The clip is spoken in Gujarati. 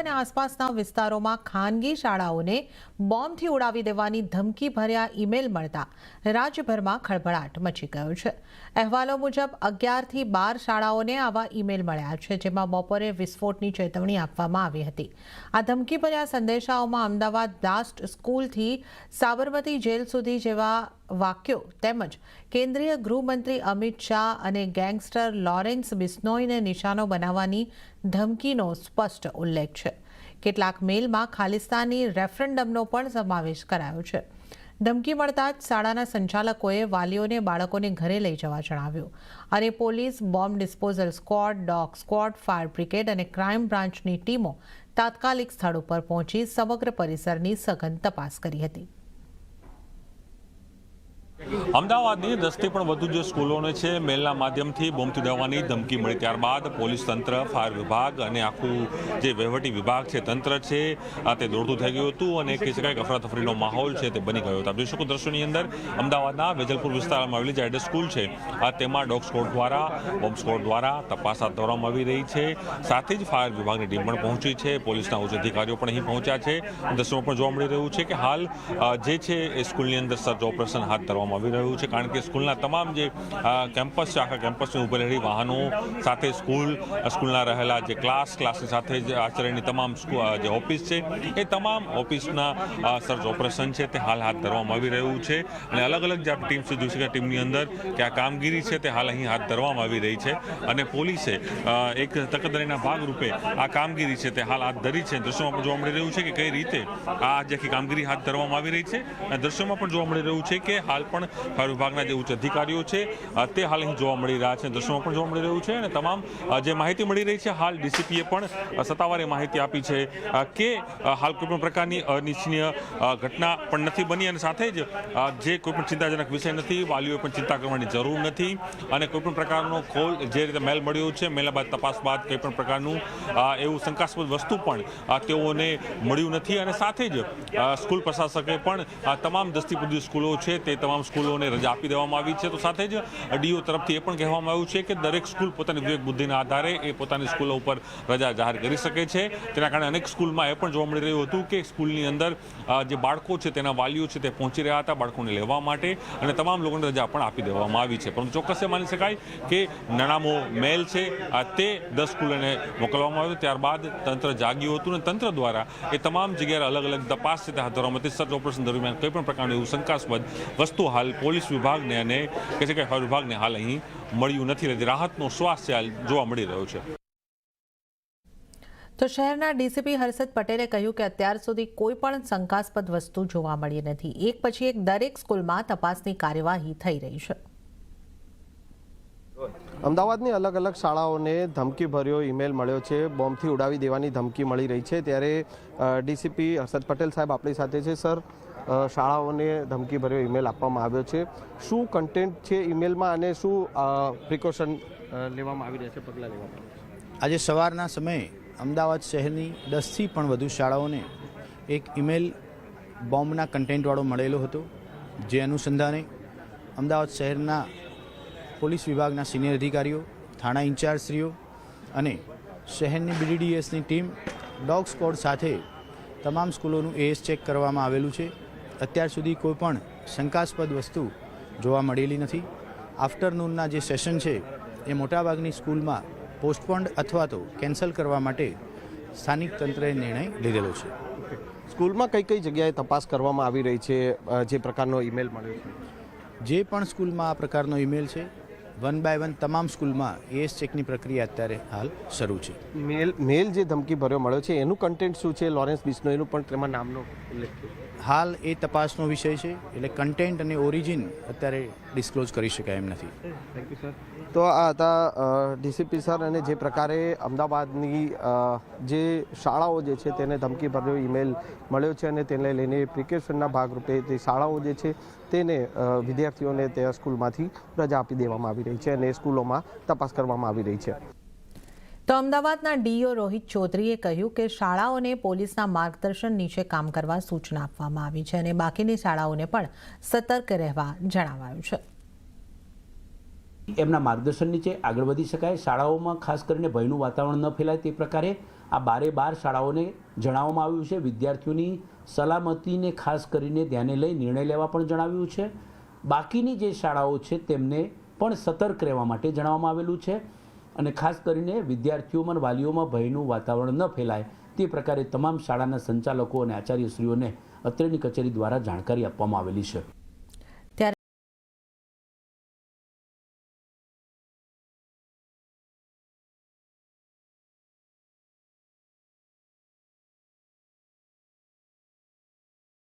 અને આસપાસના વિસ્તારોમાં ખાનગી શાળાઓને બોમ્બથી ઉડાવી દેવાની ધમકી ભર્યા ઈમેલ મળતા રાજ્યભરમાં ખળભળાટ મચી ગયો છે. અહેવાલો મુજબ, અગિયારથી બાર શાળાઓને આવા ઈમેલ મળ્યા છે, જેમાં બપોરે વિસ્ફોટની ચેતવણી આપવામાં આવી હતી. આ ધમકી ભર્યા સંદેશાઓમાં અમદાવાદ બ્લાસ્ટ સ્કૂલથી સાબરમતી જેલ સુધી જેવા વાક્યો તેમજ કેન્દ્રીય ગૃહમંત્રી અમિત શાહ અને ગેંગસ્ટર લોરેન્સ બિસ્નોઈને નિશાનો બનાવવાની ધમકીનો સ્પષ્ટ ઉલ્લેખ છે. કેટલાક મેલમાં ખાલિસ્તાની રેફરન્ડમનો પણ સમાવેશ કરાયો છે. ધમકી મળતા જ શાળાના સંચાલકોએ વાલીઓને બાળકોને ઘરે લઈ જવા જણાવ્યું અને police, bomb disposal squad, dog squad, fire brigade અને ક્રાઇમ બ્રાન્ચની ટીમો તાત્કાલિક સ્થળ ઉપર પહોંચી સમગ્ર પરિસરની સઘન તપાસ કરી હતી. અમદાવાદની દસથી પણ વધુ જે સ્કૂલોને છે, મેલના માધ્યમથી બોમ્બથી ઉડાવવાની ધમકી મળી ત્યારબાદ પોલીસ તંત્ર, ફાયર વિભાગ અને આખું જે વહીવટી વિભાગ છે, તંત્ર છે તે દોડતું થઈ ગયું હતું અને કહી શકાય અફરાતફરીનો માહોલ છે તે બની ગયો હતો. આપ જોઈ શકો દ્રશ્યોની અંદર અમદાવાદના વેજલપુર વિસ્તારમાં આવેલી જે સ્કૂલ છે, આ તેમાં ડોગ સ્કોડ દ્વારા, બોમ્બ સ્કોડ દ્વારા તપાસ હાથ ધરવામાં આવી રહી છે. સાથે જ ફાયર વિભાગની ટીમ પણ પહોંચી છે. પોલીસના ઉચ્ચ અધિકારીઓ પણ અહીં પહોંચ્યા છે. દ્રશ્યો પણ જોવા મળી રહ્યું છે કે હાલ જે છે એ સ્કૂલની અંદર સર્ચ ઓપરેશન હાથ ધરવામાં આવી રહ્યું છે, કારણ કે સ્કૂલના તમામ જે કેમ્પસ છે, આખા કેમ્પસની ઊભી રહેલી વાહનો સાથે સ્કૂલ સ્કૂલના રહેલા જે ક્લાસ, ક્લાસની સાથે જે આચાર્યની તમામ જે ઓફિસ છે, એ તમામ ઓફિસના સર્ચ ઓપરેશન છે, તે હાલ હાથ ધરવામાં આવી રહ્યું છે. અને અલગ અલગ જે ટીમ છે, જોઈ ટીમની અંદર કે આ કામગીરી છે, તે હાલ અહીં હાથ ધરવામાં આવી રહી છે. અને પોલીસે એક તકેદારીના ભાગરૂપે આ કામગીરી છે, તે હાલ હાથ ધરી છે. દ્રશ્યોમાં પણ જોવા મળી રહ્યું છે કે કઈ રીતે આ જે કામગીરી હાથ ધરવામાં આવી રહી છે. અને દ્રશ્યોમાં પણ જોવા મળી રહ્યું છે કે હાલ પણ ફાયર વિભાગના જે ઉચ્ચ અધિકારીઓ છે તે હાલ અહીં જોવા મળી રહ્યા છે દ્રશ્યોમાં પણ જોવા મળી રહ્યું છે અને તમામ જે માહિતી મળી રહી છે, હાલ ડીસીપીએ પણ સત્તાવારે માહિતી આપી છે કે હાલ કોઈપણ પ્રકારની અનિચ્છનીય ઘટના પણ નથી બની અને સાથે જ જે કોઈ પણ ચિંતાજનક વિષય નથી, વાલીઓએ પણ ચિંતા કરવાની જરૂર નથી અને કોઈપણ પ્રકારનો ખોલ જે રીતે મેલ મળ્યો છે, મેલ બાદ તપાસ બાદ કોઈપણ પ્રકારનું એવું શંકાસ્પદ વસ્તુ પણ તેઓને મળ્યું નથી અને સાથે જ સ્કૂલ પ્રશાસકે પણ તમામ દસ્તી સ્કૂલો છે, તે તમામ સ્કૂલોને રજા આપી દેવામાં આવી છે. તો સાથે જ ડીઓ તરફથી એ પણ કહેવામાં આવ્યું છે કે દરેક સ્કૂલ પોતાની વિવેક બુદ્ધિના આધારે એ પોતાની સ્કૂલો ઉપર રજા જાહેર કરી શકે છે. તેના કારણે અનેક સ્કૂલમાં એ પણ જોવા મળી રહ્યું હતું કે સ્કૂલની અંદર જે બાળકો છે તેના વાલીઓ છે તે પહોંચી રહ્યા હતા બાળકોને લેવા માટે અને તમામ લોકોને રજા પણ આપી દેવામાં આવી છે. પરંતુ ચોક્કસ માની શકાય કે નાણામો મેલ છે તે દસ સ્કૂલોને મોકલવામાં આવ્યો. ત્યારબાદ તંત્ર જાગ્યું હતું અને તંત્ર દ્વારા એ તમામ જગ્યાએ અલગ અલગ તપાસ છે તે હાથ ધરવામાં સર્ચ ઓપરેશન દરમિયાન કોઈ પણ પ્રકારનું એવું શંકાસ્પદ વસ્તુ હાલ પોલીસ વિભાગને અને કહે છે કે ફાયર વિભાગને હાલ અહીં મળ્યું નથી એટલે રાહતનો શ્વાસ હાલ જોવા મળી રહ્યો છે. તો શહેરના ડીસીપી હર્ષદ પટેલે કહ્યું કે અત્યાર સુધી કોઈ પણ શંકાસ્પદ વસ્તુ જોવા મળી નથી. એક પછી એક દરેક સ્કૂલમાં તપાસની કાર્યવાહી થઈ રહી છે. અમદાવાદની અલગ અલગ શાળાઓને ધમકીભર્યો ઈમેલ મળ્યો છે. બોમ્બથી ઉડાવી દેવાની ધમકી મળી રહી છે. ત્યારે ડીસીપી હર્ષદ પટેલ સાહેબ આપણી સાથે છે સર. શાળાઓને ધમકીભર્યો ઈમેલ આપવામાં આવ્યો છે. શું કન્ટેન્ટ છે ઈમેલમાં અને શું પ્રિકોશન લેવામાં આવી રહ્યા છે, પગલાં લેવામાં આજે સવારના સમયે અમદાવાદ શહેરની દસથી પણ વધુ શાળાઓને એક ઈમેલ બોમ્બના કન્ટેન્ટવાળો મળેલો હતો, જે અનુસંધાને અમદાવાદ શહેરના પોલીસ વિભાગના સિનિયર અધિકારીઓ, થાણા ઇન્ચાર્જશ્રીઓ અને શહેરની બીડીડીએસની ટીમ, ડોગ સ્કોડ સાથે તમામ સ્કૂલોનું એએસ ચેક કરવામાં આવેલું છે. અત્યાર સુધી કોઈ પણ શંકાસ્પદ વસ્તુ જોવા મળેલી નથી. આફ્ટરનૂનના જે સેશન છે એ મોટાભાગની સ્કૂલમાં પોસ્ટપોન્ડ અથવા તો કેન્સલ કરવા માટે સ્થાનિક તંત્રએ નિર્ણય લીધેલો છે. સ્કૂલમાં કઈ કઈ જગ્યાએ તપાસ કરવામાં આવી રહી છે જે પ્રકારનો ઈમેલ મળ્યો છે? જે પણ સ્કૂલમાં આ પ્રકારનો ઈમેલ છે વન બાય વન તમામ સ્કૂલમાં એએસ ચેકની પ્રક્રિયા અત્યારે હાલ શરૂ છે. મેલ મેલ જે ધમકી ભર્યો મળ્યો છે એનું કન્ટેન્ટ શું છે? લોરેન્સ બિસ્નોઈનું પણ તેમાં નામનો ઉલ્લેખ છે. હાલ એ તપાસનો વિષય છે એટલે કન્ટેન્ટ અને ઓરિજિન અત્યારે ડિસ્ક્લોઝ કરી શકાય એમ નથી. થેન્ક યુ સર તો આ હતા ડીસીપી સર અને જે પ્રકારે અમદાવાદની જે શાળાઓ જે છે તેને ધમકી ભર્યો ઈમેલ મળ્યો છે અને તેને લઈને પ્રિકોશનના ભાગરૂપે તે શાળાઓ જે છે તેને વિદ્યાર્થીઓને તે સ્કૂલમાંથી રજા આપી દેવામાં આવી રહી છે અને સ્કૂલોમાં તપાસ કરવામાં આવી રહી છે. તો અમદાવાદના ડીઓ રોહિત ચૌધરીએ કહ્યું કે શાળાઓને પોલીસના માર્ગદર્શન નીચે કામ કરવા સૂચના આપવામાં આવી છે અને બાકીની શાળાઓને પણ સતર્ક રહેવા જણાવાયું છે. એમના માર્ગદર્શન નીચે આગળ વધી શકાય. શાળાઓમાં ખાસ કરીને ભયનું વાતાવરણ ન ફેલાય તે પ્રકારે આ બારે બાર શાળાઓને જણાવવામાં આવ્યું છે. વિદ્યાર્થીઓની સલામતીને ખાસ કરીને ધ્યાને લઈ નિર્ણય લેવા પણ જણાવ્યું છે. બાકીની જે શાળાઓ છે તેમને પણ સતર્ક રહેવા માટે જણાવવામાં આવેલું છે. અને ખાસ કરીને વિદ્યાર્થીઓમાં વાલીઓમાં ભયનું વાતાવરણ ન ફેલાય, તે પ્રકારે તમામ શાળાના સંચાલકો અને આચાર્યશ્રીઓને અત્રેની કચેરી દ્વારા જાણકારી આપવામાં આવેલી છે.